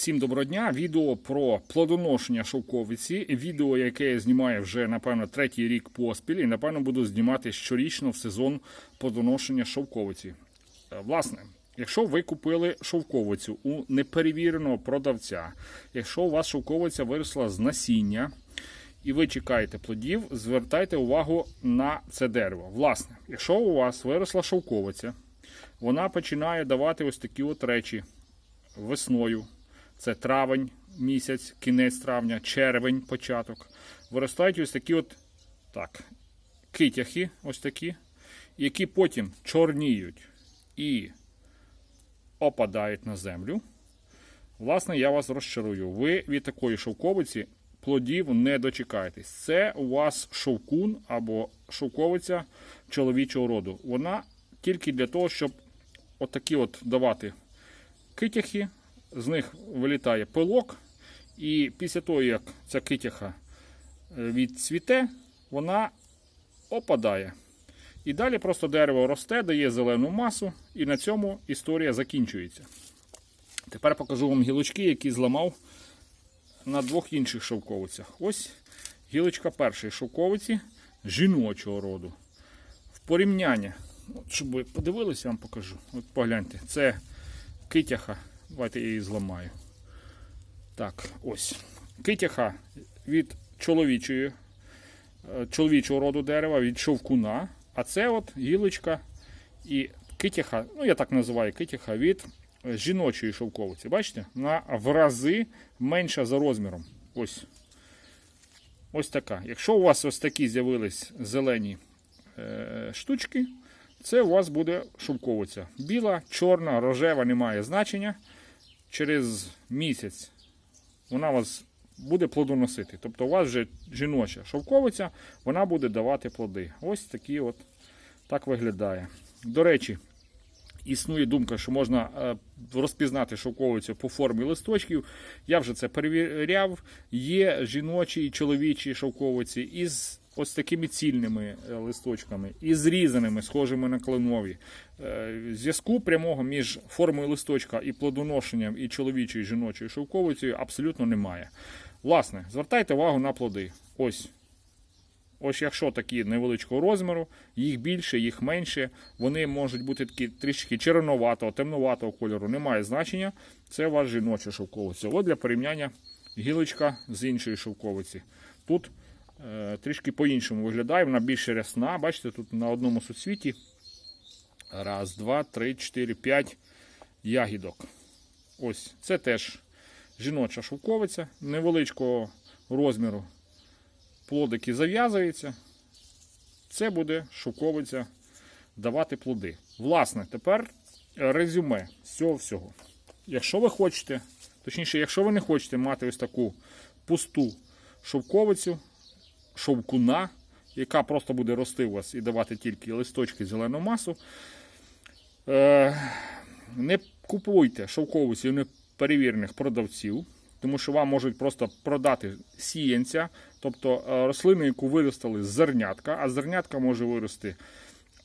Всім доброго дня. Відео про плодоношення шовковиці. Відео, яке я знімаю вже, напевно, третій рік поспіль, і напевно буду знімати щорічно в сезон плодоношення шовковиці. Е, Власне, якщо ви купили шовковицю у неперевіреного продавця, якщо у вас шовковиця виросла з насіння, і ви чекаєте плодів, звертайте увагу на це дерево. Власне, якщо у вас виросла шовковиця, вона починає давати ось такі от речі весною. Це травень місяць, кінець травня, червень, початок. Виростають ось такі от так, китяхи, ось такі, які потім чорніють і опадають на землю. Власне, я вас розчарую. Ви від такої шовковиці плодів не дочекаєтесь. Це у вас шовкун або шовковиця чоловічого роду. Вона тільки для того, щоб отакі от давати китяхи, з них вилітає пилок, і після того, як ця китяха е, відцвіте, вона опадає. І далі просто дерево росте, дає зелену масу, і на цьому історія закінчується. Тепер покажу вам гілочки, які зламав на двох інших шовковицях. Ось гілочка першої шовковиці жіночого роду. В порівняння, от, щоб ви подивилися, я вам покажу. От погляньте, це китяха. Давайте я її зламаю. Так, ось. Китяха від чоловічої, е, чоловічого роду дерева, від шовкуна. А це от гілочка і китяха, ну я так називаю китяха від жіночої шовковиці. Бачите? Вона в рази менша за розміром. Ось. Ось така. Якщо у вас ось такі з'явились зелені е, штучки, це у вас буде шовковиця. Біла, чорна, рожева немає значення. Через місяць вона вас буде плодоносити. Тобто у вас вже жіноча шовковиця, вона буде давати плоди. Ось такі от так виглядає. До речі, існує думка, що можна е, розпізнати шовковицю по формі листочків. Я вже це перевіряв. Є жіночі і чоловічі шовковиці із ось такими цільними е, листочками, і зрізаними, схожими на кленові. Е, Зв'язку прямого між формою листочка і плодоношенням і чоловічою і жіночою шовковицею абсолютно немає. Власне, звертайте увагу на плоди. Ось. Ось якщо такі невеличкого розміру, їх більше, їх менше, вони можуть бути такі трішки червонуватого, темнуватого кольору, немає значення. Це ваш жіноча шовковиця. От для порівняння гілочка з іншої шовковиці. Тут е, трішки по-іншому виглядає, вона більш рясна. Бачите, тут на одному суцвіті. Раз, два, три, чотири, п'ять ягідок. Ось це теж жіноча шовковиця невеличкого розміру плодики зав'язуються, це буде шовковиця давати плоди. Власне, тепер резюме з цього всього. Якщо ви хочете, точніше, якщо ви не хочете мати ось таку пусту шовковицю, шовкуна, яка просто буде рости у вас і давати тільки листочки зелену масу, е, не купуйте шовковицю неперевірених продавців тому що вам можуть просто продати сіянця, тобто е, рослину, яку виростили з зернятка, а зернятка може вирости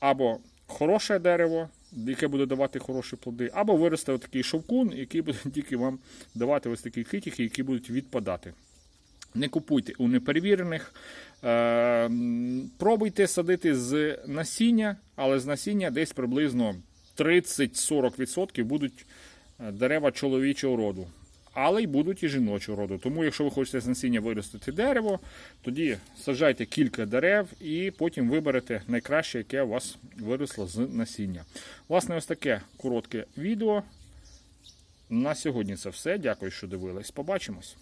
або хороше дерево, яке буде давати хороші плоди, або виросте такий шовкун, який буде тільки вам давати ось такі китики, які будуть відпадати. Не купуйте у неперевірених. Е, пробуйте садити з насіння, але з насіння десь приблизно 30-40% будуть е, дерева чоловічого роду але й будуть і жіночого роду. Тому, якщо ви хочете з насіння виростити дерево, тоді саджайте кілька дерев і потім виберете найкраще, яке у вас виросло з насіння. Власне, ось таке коротке відео. На сьогодні це все. Дякую, що дивились. Побачимось.